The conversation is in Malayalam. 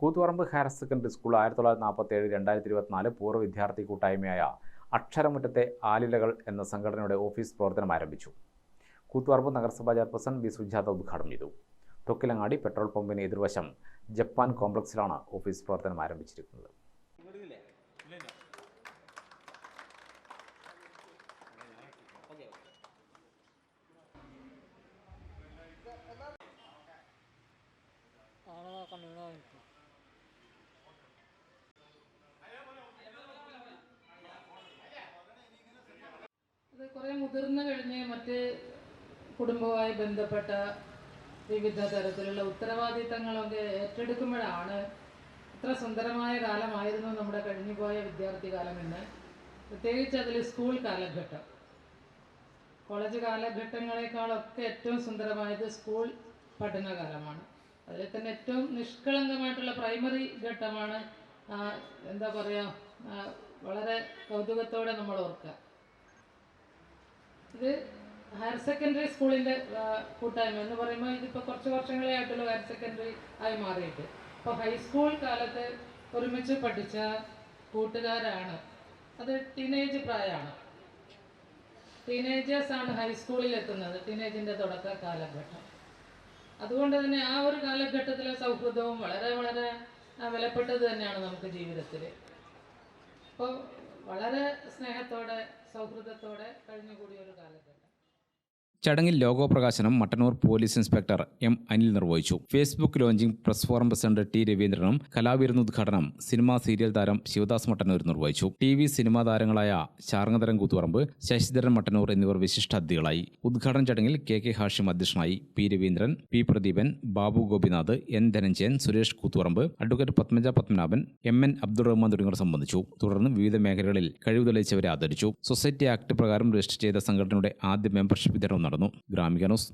കൂത്തുപറമ്പ് ഹയർ സെക്കൻഡറി സ്കൂൾ ആയിരത്തി തൊള്ളായിരത്തി നാൽപ്പത്തി ഏഴ് രണ്ടായിരത്തി ഇരുപത്തിനാല് പൂർവ വിദ്യാർത്ഥി കൂട്ടായ്മയായ അക്ഷരമുറ്റത്തെ ആലിലകൾ എന്ന സംഘടനയുടെ ഓഫീസ് പ്രവർത്തനം ആരംഭിച്ചു. കൂത്തുപറമ്പ് നഗരസഭാ ചെയർപേഴ്സൺ വി. സുജാത ഉദ്ഘാടനം ചെയ്തു. തൊക്കിലങ്ങാടി പെട്രോൾ പമ്പിന് എതിർവശം ജപ്പാൻ കോംപ്ലക്സിലാണ് ഓഫീസ് പ്രവർത്തനം ആരംഭിച്ചിരിക്കുന്നത്. ആണോ? മുതിർന്നു കഴിഞ്ഞ് മറ്റ് കുടുംബവുമായി ബന്ധപ്പെട്ട വിവിധ തരത്തിലുള്ള ഉത്തരവാദിത്തങ്ങളൊക്കെ ഏറ്റെടുക്കുമ്പോഴാണ് ഇത്ര സുന്ദരമായ കാലമായിരുന്നു നമ്മുടെ കഴിഞ്ഞുപോയ വിദ്യാർത്ഥി കാലം എന്ന്. പ്രത്യേകിച്ച് അതിൽ സ്കൂൾ കാലഘട്ടം. കോളേജ് കാലഘട്ടങ്ങളെക്കാളൊക്കെ ഏറ്റവും സുന്ദരമായത് സ്കൂൾ പഠനകാലമാണ്. അതിൽ തന്നെ ഏറ്റവും നിഷ്കളങ്കമായിട്ടുള്ള പ്രൈമറി ഘട്ടമാണ് എന്താ പറയുക വളരെ കൗതുകത്തോടെ നമ്മൾ ഓർക്കുക. ഇത് ഹയർ സെക്കൻഡറി സ്കൂളിന്റെ കൂട്ടായ്മ എന്ന് പറയുമ്പോൾ ഇതിപ്പോ കുറച്ച് വർഷങ്ങളേ ആയിട്ടുള്ള ഹയർ സെക്കൻഡറി ആയി മാറിയിട്ട്. ഇപ്പൊ ഹൈസ്കൂൾ കാലത്ത് ഒരുമിച്ച് പഠിച്ച കൂട്ടുകാരാണ്. അത് ടീനേജ് പ്രായമാണ്. ടീനേജേഴ്സ് ആണ് ഹൈസ്കൂളിൽ എത്തുന്നത്. ടീനേജിന്റെ തുടക്ക കാലഘട്ടം. അതുകൊണ്ട് തന്നെ ആ ഒരു കാലഘട്ടത്തിലെ സൗഹൃദവും വളരെ വളരെ വിലപ്പെട്ടത് തന്നെയാണ് നമുക്ക് ജീവിതത്തിൽ അപ്പോൾ വളരെ സ്നേഹത്തോടെ സൗഹൃദത്തോടെ കഴിഞ്ഞുകൂടിയ ഒരു കാലഘട്ടം. ചടങ്ങിൽ ലോഗോ പ്രകാശനം Mattannur police inspector M Anil നിർവഹിച്ചു. Facebook launching press forum president T രവീന്ദ്രനും കലാവിരുന്ന് ഉദ്ഘാടനം സിനിമാ സീരിയൽ താരം ശിവദാസ് മട്ടന്നൂർ നിർവഹിച്ചു. ടി വി സിനിമാ താരങ്ങളായ ശാർങ്ങതരൻ കൂത്തുപറമ്പ് ശശിധരൻ മട്ടന്നൂർ എന്നിവർ വിശിഷ്ട അതിഥികളായി. ഉദ്ഘാടന ചടങ്ങിൽ കെ കെ ഹാഷിം അധ്യക്ഷനായി P Raveendran P Pradeepan Babu Gopinath N Dhananjayan Suresh Koothuparamba advocate Padmaja Padmanabhan M N Abdul Rahman തുടങ്ങിയവർ സംബന്ധിച്ചു. തുടർന്ന് വിവിധ മേഖലകളിൽ കഴിവ് തെളിയിച്ചവരെ ആദരിച്ചു. സൊസൈറ്റി ആക്ട് പ്രകാരം രജിസ്റ്റർ ചെയ്ത സംഘടനയുടെ ആദ്യ മെമ്പർഷിപ്പ് വിതരണം നടന്നു. ഗ്രാമിക ന്യൂസ്